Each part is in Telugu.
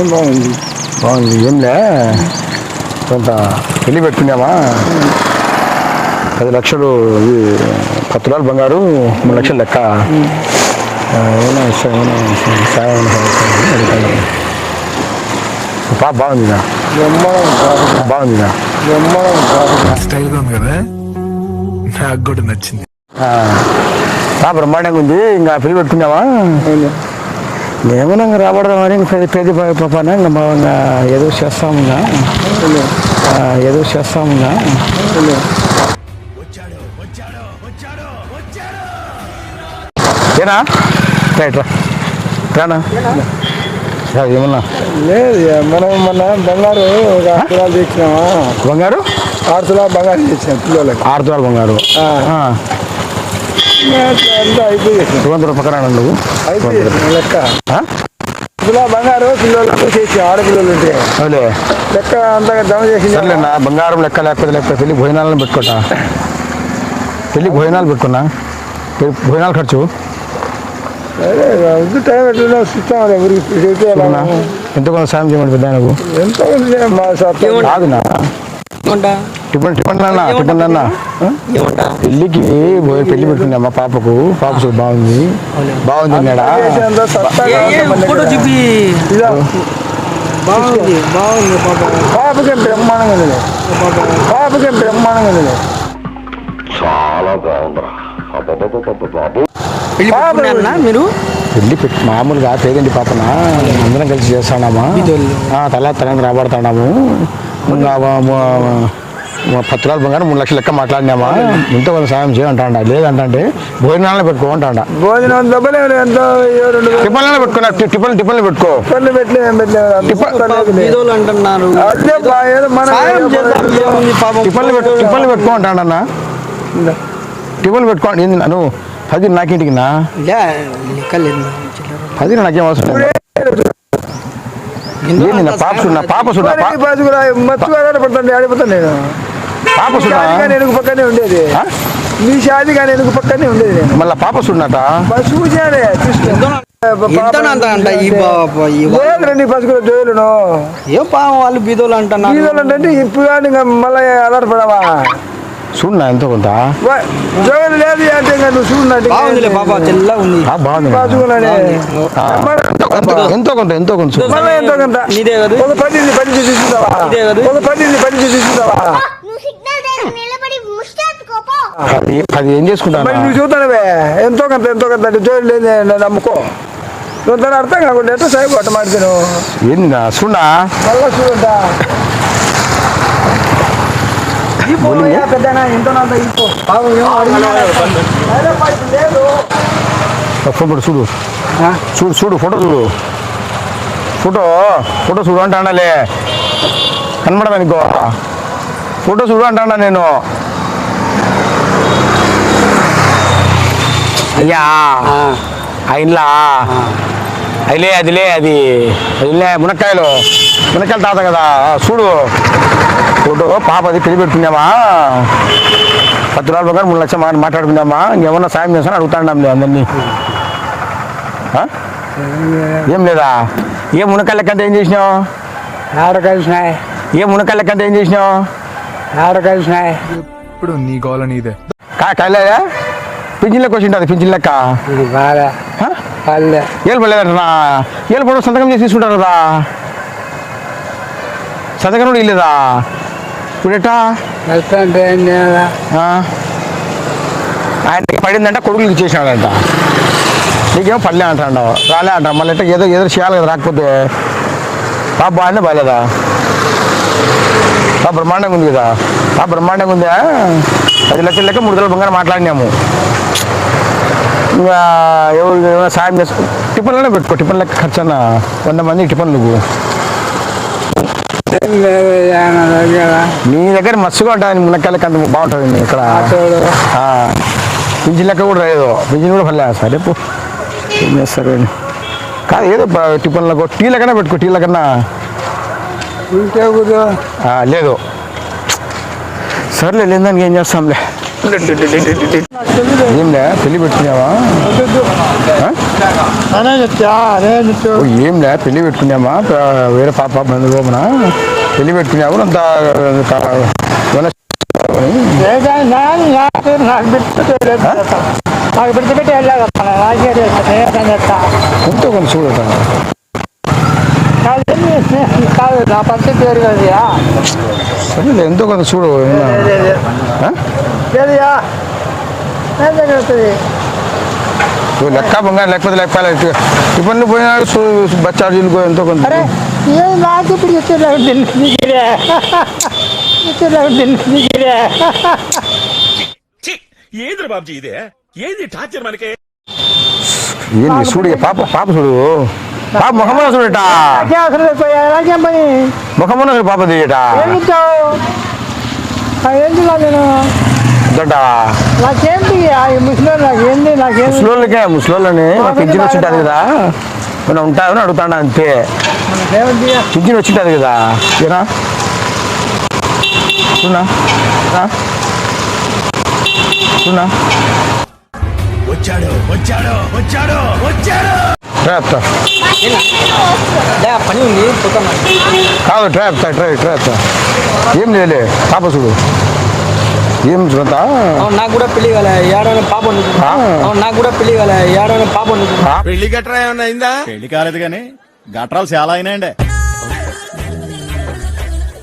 ఏం బాగుంది? బాగుంది. ఏంలే? కొంత పెళ్ళి పెట్టుకున్నామా పది లక్షలు ఇది పది తులాలు బంగారు మూడు లక్షలు లెక్క. ఏమైనా ఇష్టం ఏమైనా సాయం ఏమైనా సాయం అడుగుతాను. పాప బాగుందిగా బాగుందిగా స్టైల్గా ఉంది కదా? నాకు కూడా నచ్చింది. బ్రహ్మాండంగా ఉంది. ఇంకా పెళ్ళి పెట్టుకున్నావా? ఏమన్నా ఇంకా రాబడదామని పెద్ద పెద్ద పాపన ఇంకా ఏదో చేస్తాము ఇంకా. ఆ, ఏదో చేస్తాము ఇంకా. ఏనా? రైట్ రానా? ఏమన్నా? లేదు మనం మొన్న బంగారు ఆరు తెచ్చినామా? బంగారు? ఆరు తులాలు బంగారు తెచ్చినాం పిల్లలకి ఆరు తులాలు బంగారు నువ్వు? లెక్క. బంగారు చేసి ఆడపిల్లలు అవులే. లెక్క అంతగా జమ సర్లేనా బంగారం లెక్క లేకపోతే లేకపోతే పెళ్ళి భోజనాలను పెట్టుకోట. పెళ్ళి భోజనాలు పెట్టుకున్నా? పెళ్ళి భోజనాలు ఖర్చు? టైం ఎట్లా చూస్తాం? ఎంత కొంత సాయం చేయమని పెద్ద ఆయనకు ఎంత ఉంది? మా సత్తా. కాదు నా టిఫిన్ టిఫిన్ అన్నా టిఫిన్ అన్నా పెళ్ళికి పోయి పెళ్ళి పెట్టుకున్నా మా పాపకు? పాప చూడు బాగుంది. బాగుంది ఇదా, బాగుంది బాగుంది పాప. పాపకి బ్రహ్మాండంగా ఉంది. పాపకి బ్రహ్మాండంగా ఉంది. పెళ్ళి పెట్టుకున్నారన్నా మీరు? పెళ్ళి పెట్టి మామూలుగా పేదండి పాపన? అందరం కలిసి చేస్తాడామా ఆ, తలా తలని రాబడతాడాము పత్రాలు బంగారం మూడు లక్షల లెక్క మాట్లాడినామా? ఇంత కొంత సాయం చేయంటాడా లేదంటే భోజనాలను పెట్టుకో అంటాడా? భోజనం టిఫన్లను పెట్టుకున్నా టిఫన్ టిఫన్లు పెట్టుకో. టిఫన్లు టిఫన్లు పెట్టుకో అంటాడన్నా టిఫన్లు పెట్టుకోండి ఏంది నువ్వు పది నాకింటికి నా. పది నాకేం అవసరం పాప చూడు పాప చూడు నా మరి పా- ఈ బాజుకురా మత్తుగా ఆడిపోతాను ఆడిపోతాను నేను. పాప ఎనుగు పక్కనే ఉండేది. ఆ? మీ షాది కానీ ఎనుగు పక్కనే ఉండేది. మళ్ళా పాప బస్ చూసానే ఎంత అంత అంట ఈ పాప ఈ వా- లేదు రండి పసుకుల జోలును ఏం పాపం వాళ్ళు బీదోళ్ళు అంటున్నారు? వీళ్ళు అంటే ఇప్పుడు కానీ ఇంకా మళ్ళీ ఆధారపడవా చూడనా ఎంతో కొంత? జోలు లేదు అంటే నువ్వు చూడండి బాగుందిలే పాప తెల్లగా ఉంది. బాగుంది ఎంతో కొంత? ఎంతో కొంత? ఎంతో కొంత? ఒక పది చేసి కదా? ఒక పది పది చేసి తీసుకుంటావా నువ్వు సిగ్నల్ దగ్గర నిలబడి ముష్టెత్తుకోపో అది అది ఏం చేసుకుంటాను మరి నువ్వు చూస్తానవే ఎంతో కొంత ఎంతో కొంత అంటే జోలు లేదు నమ్ముకో. నువ్వు దాని అర్థం కాకుండా ఎట్లా సాగు అట్ట మాడతాను ఏంది నా చూడనా మళ్ళా లేదు. ఫోటో చూడు. చూడు చూడు ఫోటో చూడు. ఫోటో ఫోటో చూడు అంటాడాలే. కనబడదా నీకో? ఫోటో చూడు అంటాడా నేను. అయ్యా. అయిన్లా. అయిలే అదిలే అది అదిలే మునక్కాయలు. మునక్కాయలు తాత కదా చూడు. ఫోటో పాప అది పెళ్ళి పెట్టుకున్నామా పది రోజుల ప్రకారం మూడు లక్షలు మా- మాట్లాడుకున్నామా ఇంకేమన్నా సాయం చేస్తాను అడుగుతాండాం అందరినీ? ఏం లేదా? ఏ మునక్కాయ లెక్కంటే ఏం చేసినావు? ఆడ కలిసినాయి ఏ మునక్కాయ లెక్కంటే ఏం చేసినావు? ఆడ కలిసినాయి ఇప్పుడు నీ గోల నీదే. కా కాయలేదా? పింఛన్ లెక్క వచ్చింటుంది పింఛన్ లెక్క. ఇది బాగా ఆ? పల్లె. ఏలు పడలేదంటనా ఏలు పడ సంతకం చేసి తీసుకుంటారు కదా సంతకం కూడా ఇల్లేదా ఇప్పుడు ఎట్టా? వెళ్తాంటే ఏం చేయాలా? ఆ? ఆయనకి పడిందంట కొడుకులకి ఇచ్చేసినాడంట. నీకేమో పల్లె అంటాడు రాలే అంట మళ్ళీ ఏదో ఏదో చేయాలి కదా రాకపోతే. బాగా బాగానే బాగాలేదా బాగా బ్రహ్మాండంగా ఉంది కదా. బాగా బ్రహ్మాండంగా ఉందా పది లక్షల లెక్క మూడు బంగారం మాట్లాడినాము. ఇంకా ఎవరు ఏమైనా సాయం చేసుకో టిఫిన్లోనే పెట్టుకో టిఫిన్ లెక్క ఖర్చు అన్న వంద మంది టిఫిన్ లేదు ఆయన దగ్గర. మస్తుగా ఉంటుంది మునక్కాయలకి అంత బాగుంటుంది ఇక్కడ. పింఛన్ లెక్క కూడా లేదు. పింఛన్ కూడా పర్లేదు సరే పో. ఏం చేస్తారు. కాదు ఏదో ప- టిఫిన్లకు టీ లెక్కనే పెట్టుకో టీ ఆ, లేదు. సర్లే లేదానికి ఏం చేస్తాంలే. ఏంలే పెళ్ళి పెట్టుకున్నావా ఆ? అనే చెప్తా అనే చెప్తా ఓ, ఏంలే పెళ్ళి పెట్టుకున్నామా ప- వేరే పాప బంధు లోపల పెళ్ళి పెట్టుకున్నావు అంత క- ఏమన్నా నాకు పెట్టి నాకు పెట్టి పెట్టి వెళ్ళాలి నాకే చెప్తా ఎంతో కొంత చూడటం కాదు నా పరిస్థితి పేరు కదయా సరేలే ఎంతో కొంత చూడు ఏమన్నా. ఆ? లేదయా ఏం జరుగుతుంది ఓ లెక్క బంగారు లేకపోతే లెక్క టిఫిన్లు పోయినా బచ్చార్జీలు ఎంతో కొంత అరే ఏ నాకు ఇప్పుడు దిల్లుకిరే ఏంద్ర బాబుజీ ఇదే ఏంది టార్చర్ మనకి ఏంది చూడు పాప పాప చూడు పాప ముఖమన్న చూడట అవసరం అయిపోయా పని పాప తీయట ఏం ఇచ్చావు ఏం తిన్నా నేను దొడ్డ? నాకేంటి నాకేంది నాకేం ముసలోళ్ళకే ముసలోళ్ళని పింఛన్ వచ్చింటది కదా. మనం ఉంటామని అడుగుతాను అంతే. పింఛన్ వచ్చింటది కదా. ఏనా? చూనా? చూనా వచ్చాడు వచ్చాడు వచ్చాడు వచ్చాడు. ట్రై చెప్తా లే, పని ఉంది పోతాను. కాదు ట్రై చెప్తా ట్రై ట్రై చెప్తా ఏం లేదులే పాప చూడు. ఏం అవును నాకు కూడా పెళ్ళి కాలే. ఏడైనా పాప నాకు కూడా పెళ్ళి కాలే. ఏడైనా పాప పెళ్ళి గట్రా ఏమన్నా అయిందా? పెళ్ళి కాలేదు కానీ గట్రాలు చాలా అయినాయండి.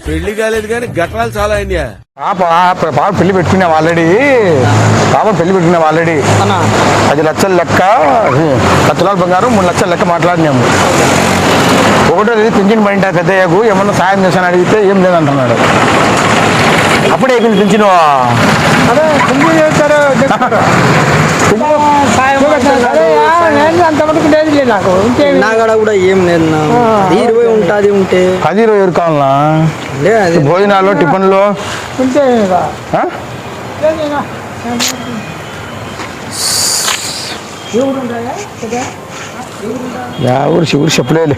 పెళ్ళి కాలేదు కానీ గట్రాలు చాలా అయినాయా? పాప పాప పాప పెళ్ళి పెట్టుకున్నాం ఆల్రెడీ. పాప పెళ్ళి పెట్టుకున్నాం ఆల్రెడీ. అన్న. పది లక్షల లెక్క లక్షల బంగారం మూడు లక్షల లెక్క మాట్లాడినాము ఒకటో ఇది పింఛన్ పడింటా పెద్దయ్యకు? ఏమన్నా సాయం చేశాను అడిగితే ఏం లేదంటున్నాడు. అప్పుడే పింఛను. అదే చేస్తారు? అంతవరకు లేదు నాకు కాడ ఏం లేదు ఇరవై ఉంటుంది ఉంటే. అది ఇరవై ఎవరు కావాలనా? భోజనాలు టిఫిన్లు? ఉంటే ఊరు శివురు చెప్పలేదు